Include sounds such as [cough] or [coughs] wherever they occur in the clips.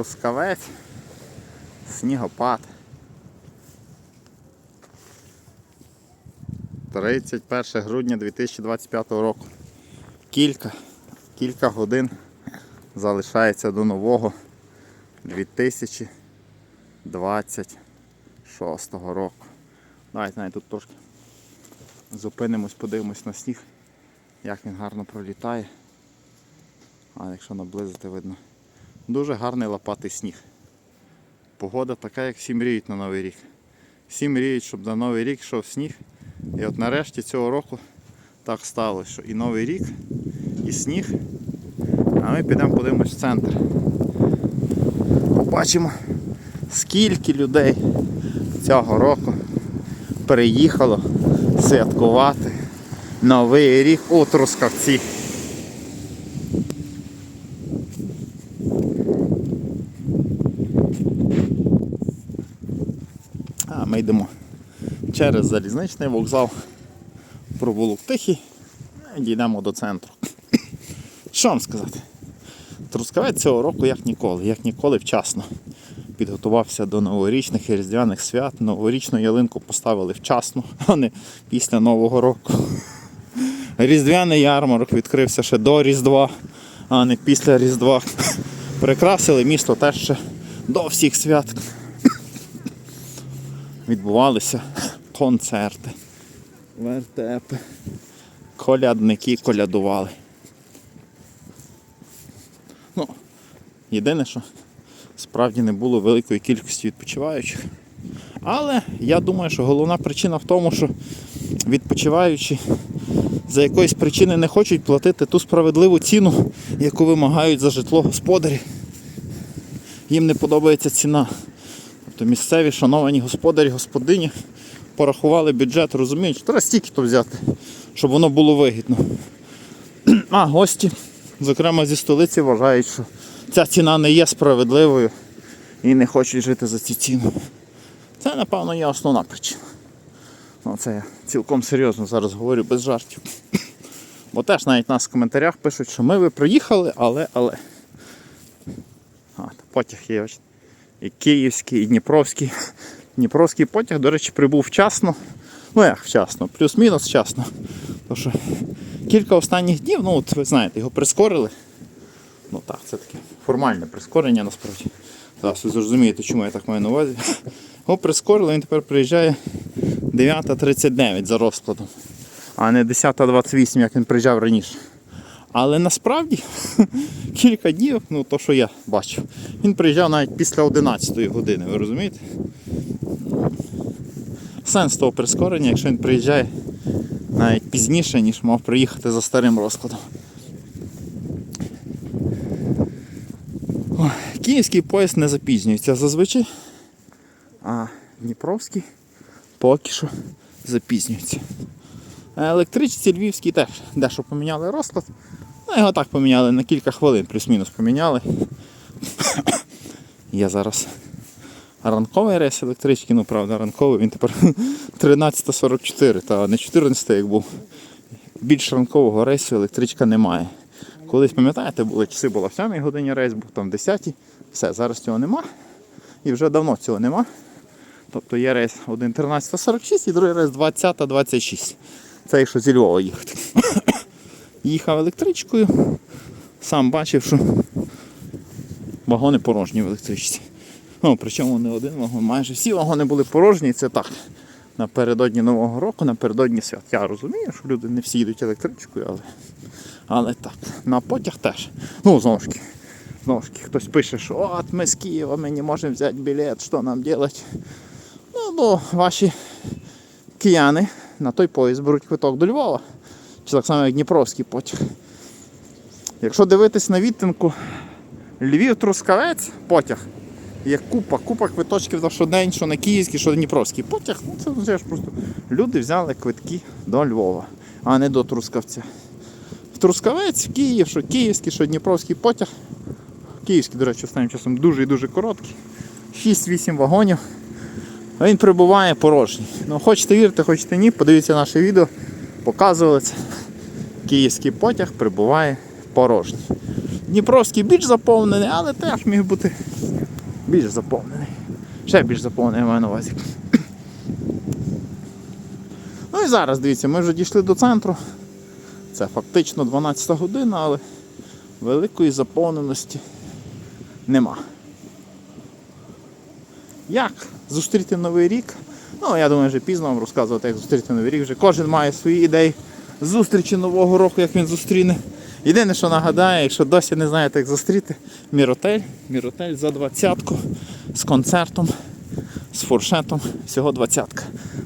Трускавець, снігопад. 31 грудня 2025 року. Кілька, кілька годин залишається до нового 2026 року. Давайте навіть тут трошки зупинимось, подивимось на сніг, як він гарно пролітає. А якщо наблизити видно. Дуже гарний лопатий сніг. Погода така, як всі мріють на Новий рік. Всі мріють, щоб на Новий рік йшов сніг. І от нарешті цього року так сталося, що і Новий рік, і сніг. А ми підемо подивимось в центр. Побачимо, скільки людей цього року переїхало святкувати Новий рік у Трускавці. А ми йдемо через залізничний вокзал, провулок Тихий і дійдемо до центру. Що вам сказати? Трускавець цього року як ніколи, як ніколи вчасно. Підготувався до новорічних і різдвяних свят. Новорічну ялинку поставили вчасно, а не після Нового року. Різдвяний ярмарок відкрився ще до Різдва, а не після Різдва. Прикрасили місто теж ще до всіх свят. Відбувалися концерти, вертепи, колядники колядували. Ну, єдине, що справді не було великої кількості відпочиваючих. Але я думаю, що головна причина в тому, що відпочиваючі за якоїсь причини не хочуть платити ту справедливу ціну, яку вимагають за житло господарі. Їм не подобається ціна. Тобто місцеві шановані господарі, господині порахували бюджет, розуміють, що треба стільки-то взяти, щоб воно було вигідно. [clears throat] А гості, зокрема зі столиці, вважають, що ця ціна не є справедливою і не хочуть жити за цю ціну. Це, напевно, є основна причина. Ну, це я цілком серйозно зараз говорю без жартів. [clears throat] Бо теж навіть нас в коментарях пишуть, що ми ви приїхали, але, але. А, потяг є. І київський, і дніпровський. Дніпровський потяг, до речі, прибув вчасно. Ну як вчасно, плюс-мінус вчасно. Тому що кілька останніх днів, ну от ви знаєте, його прискорили. Ну так, це таке формальне прискорення насправді. Зараз ви зрозумієте, чому я так маю на увазі. [laughs] Його прискорили, він тепер приїжджає 9.39 за розкладом, а не 10.28, як він приїжджав раніше. Але насправді [laughs] кілька днів, ну то що я бачив, він приїжджав навіть після 11 години, ви розумієте? Сенс того прискорення, якщо він приїжджає навіть пізніше, ніж мав приїхати за старим розкладом. Київський поїзд не запізнюється зазвичай, а Дніпровський поки що запізнюється. А електричці Львівський теж дещо поміняли розклад. Ну, його так поміняли на кілька хвилин, плюс-мінус поміняли. [coughs] Я зараз ранковий рейс електрички, ну правда, ранковий, він тепер [laughs] 13.44, та не 14 як був. Більш ранкового рейсу електричка немає. Колись, пам'ятаєте, були часи була в 7 годині рейс, був там в 10 Все, зараз цього нема. І вже давно цього нема. Тобто є рейс один 13.46 і другий рейс 20.26. Це якщо зі Львова їхати. [coughs] Їхав електричкою, сам бачив, що вагони порожні в електричці. Ну, причому не один вагон, майже всі вагони були порожні, це так. Напередодні Нового року, напередодні свят. Я розумію, що люди не всі їдуть електричкою, але, але так. На потяг теж. Ну, знову ж таки, знову ж таки, хтось пише, що от ми з Києва, ми не можемо взяти білет, що нам робити? Ну, бо ваші кияни на той поїзд беруть квиток до Львова. Чи так само, як Дніпровський потяг. Якщо дивитись на відтинку Львів-Трускавець потяг, є купа, купа квиточків за щодень, що на Київський, що на Дніпровський потяг. Ну, це ж просто люди взяли квитки до Львова, а не до Трускавця. В Трускавець, в Київ, що Київський, що Дніпровський потяг. Київський, до речі, останнім часом дуже і дуже короткий. 6-8 вагонів. Він прибуває порожній. Ну, хочете вірити, хочете ні, подивіться наше відео, показували це. Київський потяг прибуває порожній. Дніпровський більш заповнений, але теж міг бути більш заповнений. Ще більш заповнений я маю на увазі. Ну і зараз дивіться, ми вже дійшли до центру. Це фактично 12 година, але великої заповненості нема. Як зустріти новий рік? Ну, я думаю, вже пізно вам розказувати, як зустріти новий рік. Вже кожен має свої ідеї зустрічі нового року, як він зустріне. Єдине, що нагадаю, якщо досі не знаєте, як зустріти, Міротель. Міротель за двадцятку з концертом, з фуршетом, всього двадцятка.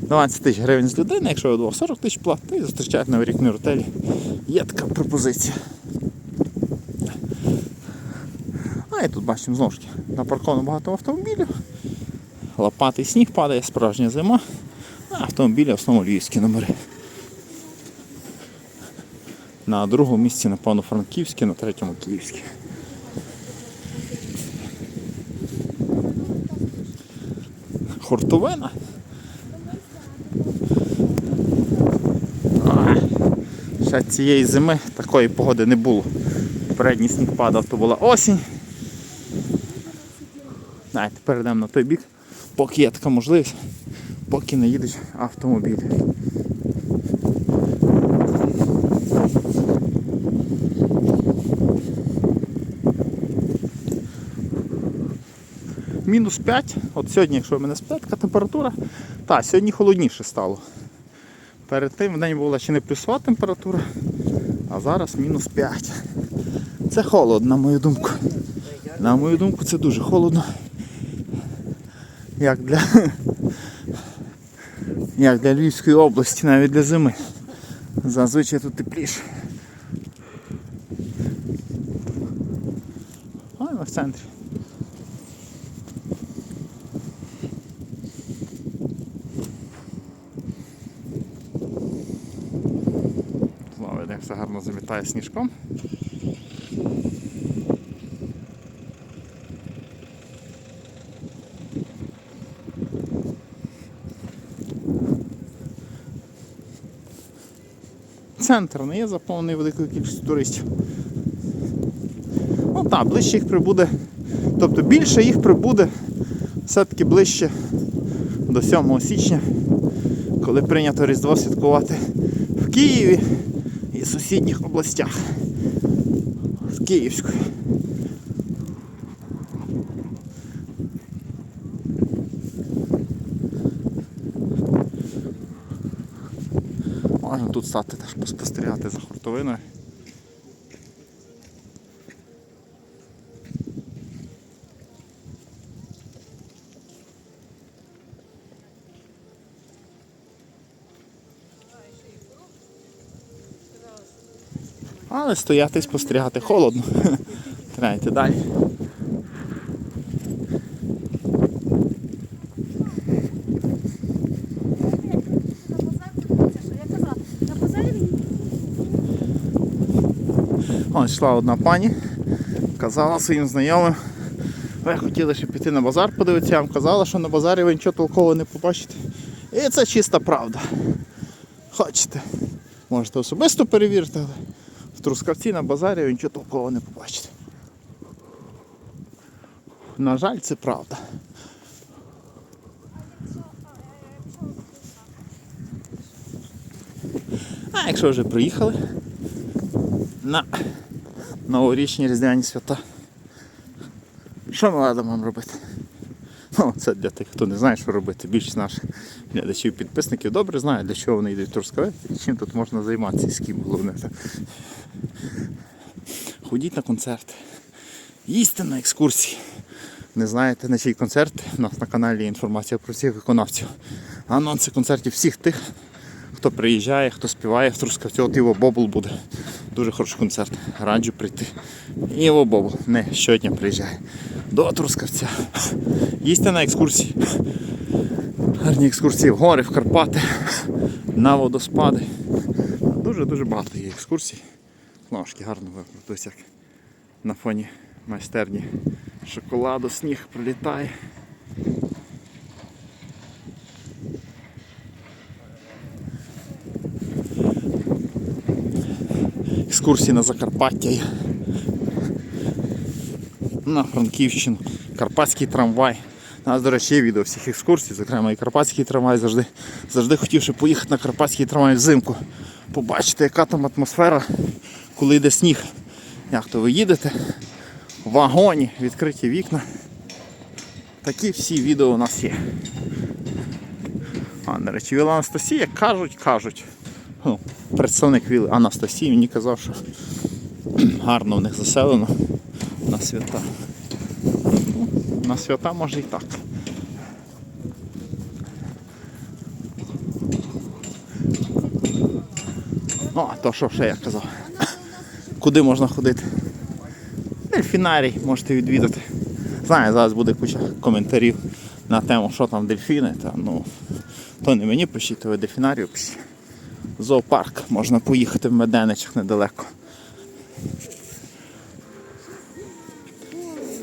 20 тисяч гривень з людини, якщо ви двох 40 тисяч платите, і зустрічають новий рік в Міротелі. Є така пропозиція. А і тут бачимо знову ж таки, напарковано багато автомобілів. Лопатий сніг падає, справжня зима. А автомобілі в основному львівські номери. На другому місці, напевно, франківські, на третьому київські. Хортовина. Ще цієї зими такої погоди не було. Передній сніг падав, то була осінь. Давайте перейдемо на той бік, поки є така можливість, поки не їдуть автомобілі. Мінус 5. От сьогодні, якщо в мене спитка температура, та сьогодні холодніше стало. Перед тим в день була ще не плюсова температура, а зараз мінус 5. Це холодно, на мою думку. На мою думку, це дуже холодно. Як для, як для Львівської області, навіть для зими. Зазвичай тут тепліше. Ой, ми в центрі. Знову як все гарно замітає сніжком. Центр не є заповнений великою кількістю туристів. Ну так, ближче їх прибуде. Тобто більше їх прибуде все-таки ближче до 7 січня, коли прийнято Різдво святкувати в Києві і сусідніх областях. З Київської. Можна тут стати теж поспостерігати за хуртовиною. Але стояти і спостерігати холодно. [laughs] Треба далі. Ось йшла одна пані, казала своїм знайомим, ви хотіли ще піти на базар подивитися, я вам казала, що на базарі ви нічого толкового не побачите. І це чиста правда. Хочете, можете особисто перевірити, але в Трускавці на базарі ви нічого толкового не побачите. На жаль, це правда. А якщо вже приїхали на новорічні різдвяні свята, що ми радимо вам робити? Ну, це для тих, хто не знає, що робити. Більшість наших глядачів, підписників добре знають, для чого вони йдуть в Трускавець і чим тут можна займатися, з ким головне. Ходіть на концерти, їсти на екскурсії. Не знаєте на чий концерт? У нас на каналі є інформація про всіх виконавців. Анонси концертів всіх тих, хто приїжджає, хто співає в Трускавці. От Іво Бобул буде. Дуже хороший концерт. Раджу прийти. Іво Бобул не щодня приїжджає. До Трускавця. Їсти на екскурсії. Гарні екскурсії в гори, в Карпати, на водоспади. Дуже-дуже багато є екскурсій. Знову ж таки гарно виглядає, як на фоні майстерні шоколаду, сніг пролітає. Екскурсії на Закарпаття. на Франківщину, Карпатський трамвай. У нас, до речі, є відео всіх екскурсій, зокрема і Карпатський трамвай завжди, завжди хотів ще поїхати на Карпатський трамвай взимку. Побачити, яка там атмосфера, коли йде сніг. Як то ви їдете в вагоні, відкриті вікна. Такі всі відео у нас є. А, до речі, Віла Анастасія кажуть, кажуть. Ну, представник Віли Анастасії мені казав, що гарно в них заселено на свята. Ну, на свята може і так. Ну, а то що ще я казав? Куди можна ходити? Дельфінарій можете відвідати. Знаю, зараз буде куча коментарів на тему, що там дельфіни. Та, ну, то не мені пишіть, то ви дельфінарію пишіть. Зоопарк можна поїхати в Меденичах недалеко.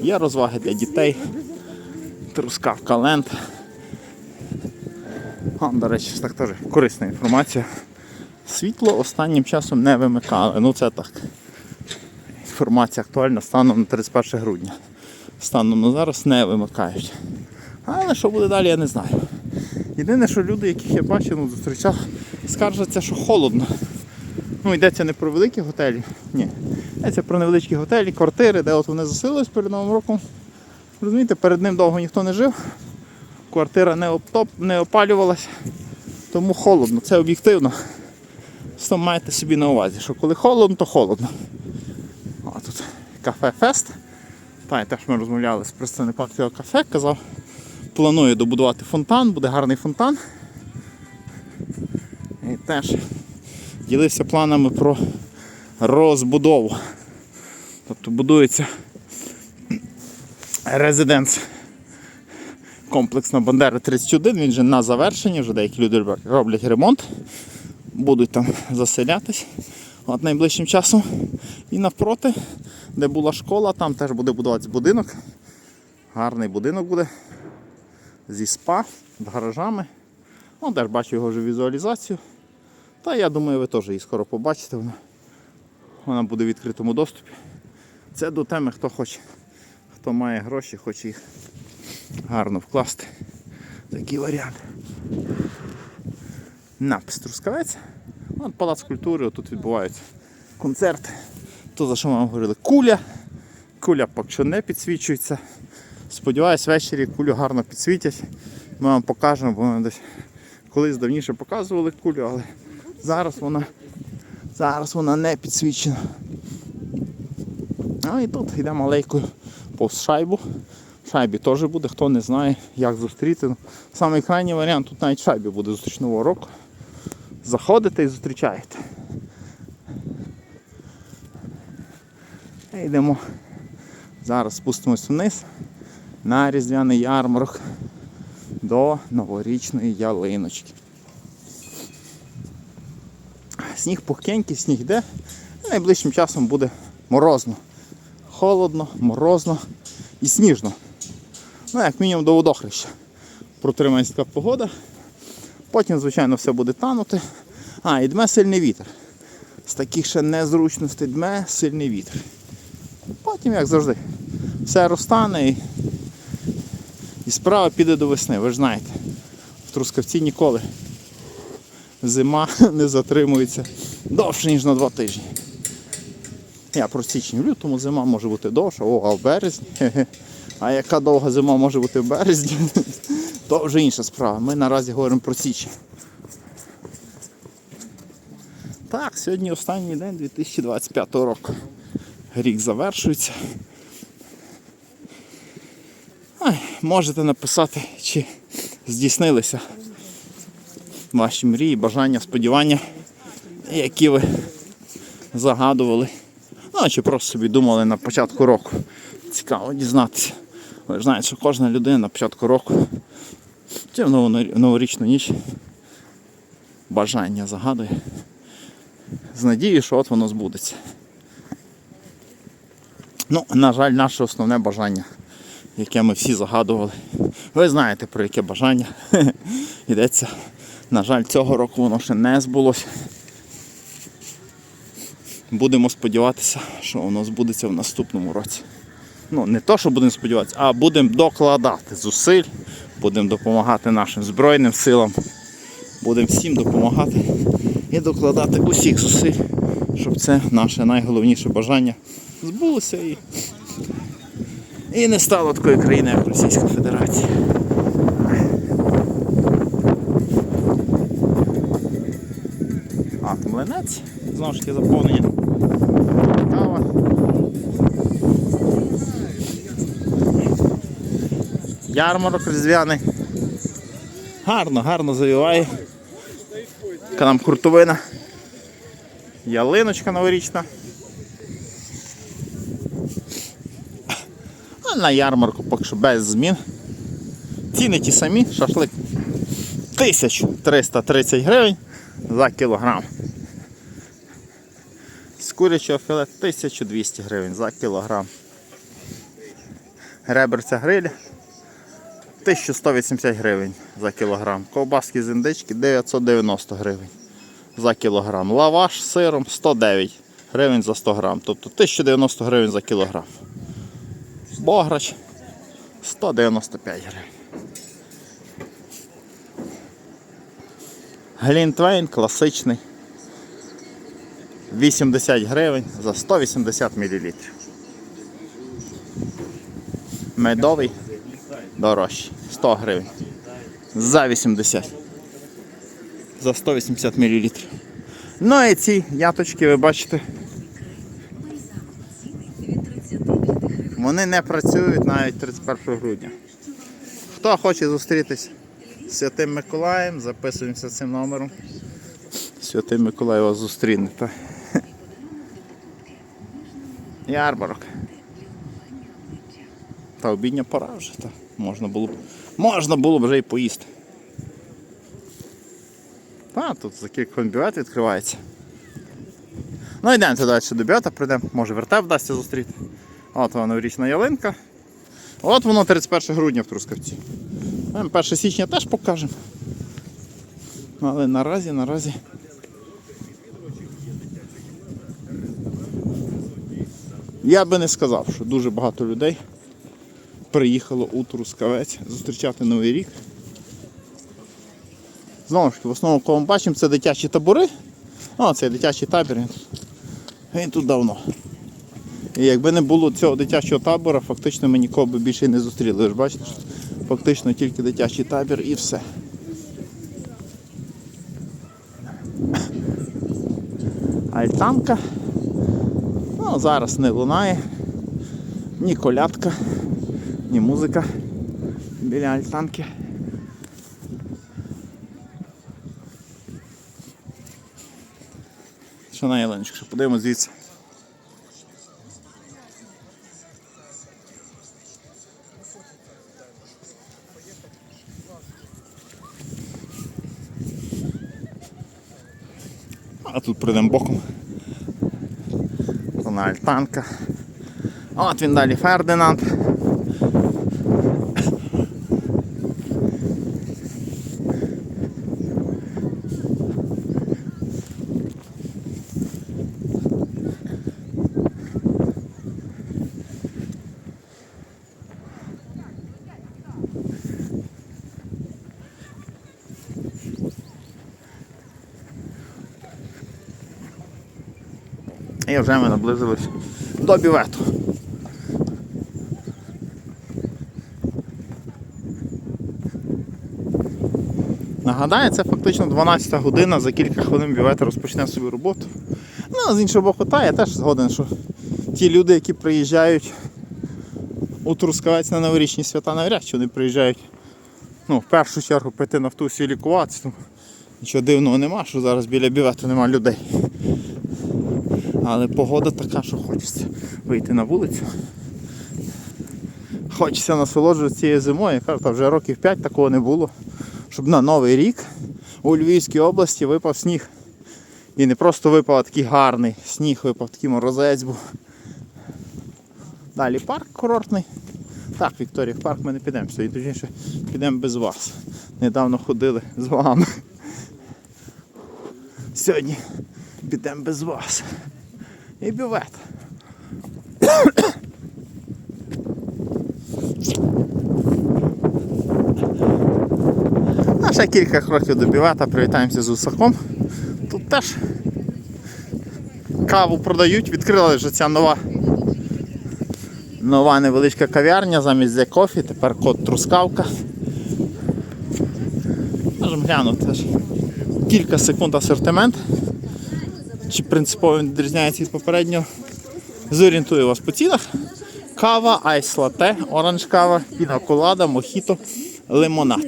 Є розваги для дітей. Трускавка ленд. А, до речі, так теж корисна інформація. Світло останнім часом не вимикали. Ну це так. Інформація актуальна станом на 31 грудня. Станом на зараз не вимикають. Але що буде далі, я не знаю. Єдине, що люди, яких я бачив, ну, зустрічав, скаржаться, що холодно. Ну, йдеться не про великі готелі, ні. Йдеться про невеличкі готелі, квартири, де от вони заселились перед Новим роком. Розумієте, перед ним довго ніхто не жив, квартира не, обтоп, не опалювалась, тому холодно, це об'єктивно. Просто маєте собі на увазі, що коли холодно, то холодно. А тут кафе Фест. Та, теж ми розмовляли з представником цього кафе, казав, планує добудувати фонтан, буде гарний фонтан. І теж ділився планами про розбудову. Тобто будується резиденс комплекс на Бандери 31, він вже на завершенні, вже деякі люди роблять ремонт, будуть там заселятись от найближчим часом. І навпроти, де була школа, там теж буде будуватися будинок. Гарний будинок буде зі спа, з гаражами. Ну, теж бачу його вже візуалізацію. Та я думаю, ви теж її скоро побачите. Вона, вона буде в відкритому доступі. Це до теми, хто хоче, хто має гроші, хоче їх гарно вкласти. Такий варіант. Напис Трускавець. От Палац культури, тут відбуваються концерти. То за що ми вам говорили? Куля. Куля поки що не підсвічується. Сподіваюсь, ввечері кулю гарно підсвітять. Ми вам покажемо, бо ми десь колись давніше показували кулю, але зараз вона, зараз вона не підсвічена. А і тут йдемо алейкою повз шайбу. В шайбі теж буде, хто не знає, як зустріти. Самий крайній варіант, тут навіть в шайбі буде зустріч нового року. Заходите і зустрічаєте. І йдемо. Зараз спустимось вниз на різдвяний ярмарок до новорічної ялиночки. Сніг пухкенький, сніг йде. Найближчим часом буде морозно. Холодно, морозно і сніжно. Ну, як мінімум до водохреща. Протримається погода. Потім, звичайно, все буде танути. А, і дме сильний вітер. З таких ще незручностей дме сильний вітер. Потім, як завжди, все розтане і, і справа піде до весни. Ви ж знаєте, в Трускавці ніколи зима [laughs] не затримується довше, ніж на два тижні. Я про січень в лютому зима може бути довша, о, а в березні. [laughs] А яка довга зима може бути в березні, [laughs] то вже інша справа. Ми наразі говоримо про січень. Так, сьогодні останній день 2025 року. Рік завершується. Можете написати, чи здійснилися ваші мрії, бажання, сподівання, які ви загадували. Ну, чи просто собі думали на початку року. Цікаво дізнатися. Ви ж знаєте, що кожна людина на початку року чи в новорічну ніч бажання загадує. З надією, що от воно збудеться. Ну, на жаль, наше основне бажання, яке ми всі загадували. Ви знаєте про яке бажання [laughs] йдеться. На жаль, цього року воно ще не збулося. Будемо сподіватися, що воно збудеться в наступному році. Ну, не то, що будемо сподіватися, а будемо докладати зусиль, будемо допомагати нашим Збройним силам, будемо всім допомагати і докладати усіх зусиль, щоб це наше найголовніше бажання збулося і, і не стало такої країни, як Російська Федерація. А, млинець, знову ж таки заповнення. Кава. Ярмарок різдвяний. Гарно, гарно завіває. Така нам хуртовина. Ялиночка новорічна. На ярмарку поки що без змін. Ціни ті самі, шашлик 1330 гривень за кілограм. З курячого філе 1200 гривень за кілограм. Реберця гриля 1180 гривень за кілограм. Ковбаски з індички 990 гривень за кілограм. Лаваш з сиром 109 гривень за 100 грам. Тобто 1090 гривень за кілограм. Бограч 195 гривень. Глінтвейн класичний. 80 гривень за 180 мл. Медовий дорожчий. 100 гривень. За 80. За 180 мл. Ну і ці яточки, ви бачите, вони не працюють навіть 31 грудня. Хто хоче зустрітись з Святим Миколаєм, записуємося цим номером. Святий Миколай вас зустріне. Та. Ярмарок. Та обідня пора вже, та. Можна було б. Можна було б вже і поїсти. Та, тут за кілька хвилин відкривається. Ну йдемо далі до бювета, прийдемо, може вертеп вдасться зустріти. От вона новорічна ялинка. От воно 31 грудня в Трускавці. Ем, 1 січня теж покажемо. Але наразі, наразі. Я би не сказав, що дуже багато людей приїхало у Трускавець зустрічати Новий рік. Знову ж таки, в основному, кого ми бачимо, це дитячі табори. О, це дитячий табір. Він тут давно. І якби не було цього дитячого табора, фактично ми нікого би більше не зустріли. Ви ж бачите, що фактично тільки дитячий табір і все. Альтанка. Ну, зараз не лунає. Ні колядка, ні музика біля альтанки. Що на Єленочку, що подивимось звідси. Прийдемо боком. Рональд танка. От він далі Фердинанд. Вже ми наблизились до бювету. Нагадаю, це фактично 12 година, за кілька хвилин бювет розпочне свою роботу. Ну, а з іншого боку, та я теж згоден, що ті люди, які приїжджають у Трускавець на новорічні свята, навряд чи вони приїжджають ну, в першу чергу пити нафтусі і лікуватися. Нічого дивного нема, що зараз біля бювету нема людей. Але погода така, що хочеться вийти на вулицю. Хочеться насолоджуватися цією зимою. Я кажу, вже років 5 такого не було. Щоб на Новий рік у Львівській області випав сніг. І не просто випав, а такий гарний сніг випав, такий морозець був. Далі парк курортний. Так, Вікторія, в парк ми не підемо сьогодні, точніше підемо без вас. Недавно ходили з вами. Сьогодні підемо без вас. І бювет. А ще кілька кроків до бівета, привітаємося з Усаком. Тут теж каву продають, відкрила вже ця нова. Нова невеличка кав'ярня замість The Coffee, тепер код Трускавка. Можемо глянути теж кілька секунд асортимент. Чи принципово він відрізняється від попереднього. Зорієнтую вас по цінах. Кава, айс лате, оранж кава, пінаколада, мохіто, лимонад.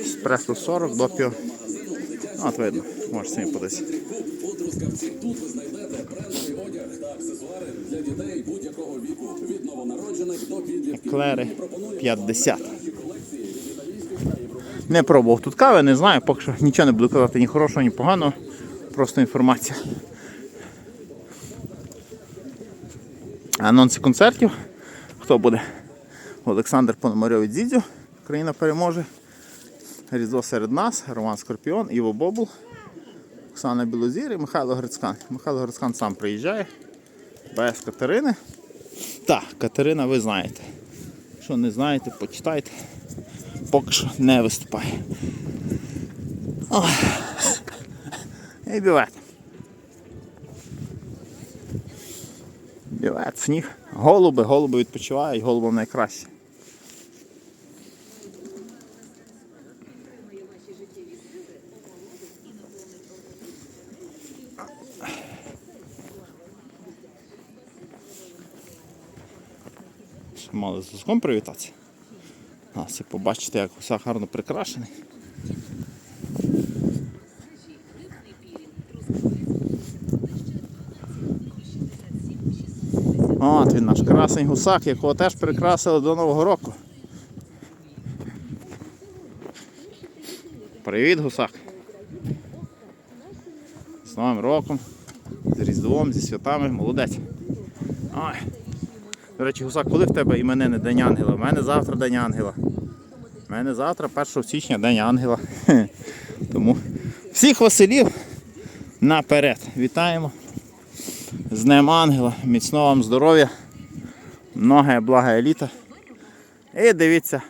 Еспресо 40 до пів. От видно, можеш самі подивитися. Еклери 50. Не пробував тут кави, не знаю, поки що нічого не буду казати ні хорошого, ні поганого. Просто інформація. Анонси концертів. Хто буде? Олександр Пономарьов від Зідзю. Україна переможе. Різдво серед нас, Роман Скорпіон, Іво Бобул, Оксана Білозір і Михайло Грицькан. Михайло Грицькан сам приїжджає. Без Катерини. Так, Катерина, ви знаєте. Що не знаєте, почитайте. Поки що не виступає. Ой. І бівет. Бівет, сніг. Голуби, голуби відпочивають, голубам найкраще. Мали з Луском привітатися. Це побачите, як усе гарно прикрашений. От він наш красень гусак, якого теж прикрасили до Нового року. Привіт, гусак. З Новим роком, з Різдвом, зі святами, молодець. Ой. До речі, гусак, коли в тебе іменини День Ангела? У мене завтра День Ангела. У мене завтра 1 січня День Ангела. [laughs] Тому всіх Василів наперед. Вітаємо. З Днем Ангела. Міцного вам здоров'я. Многое благе літа. І дивіться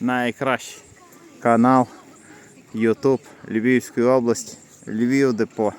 найкращий канал YouTube Львівської області. Львів Депо.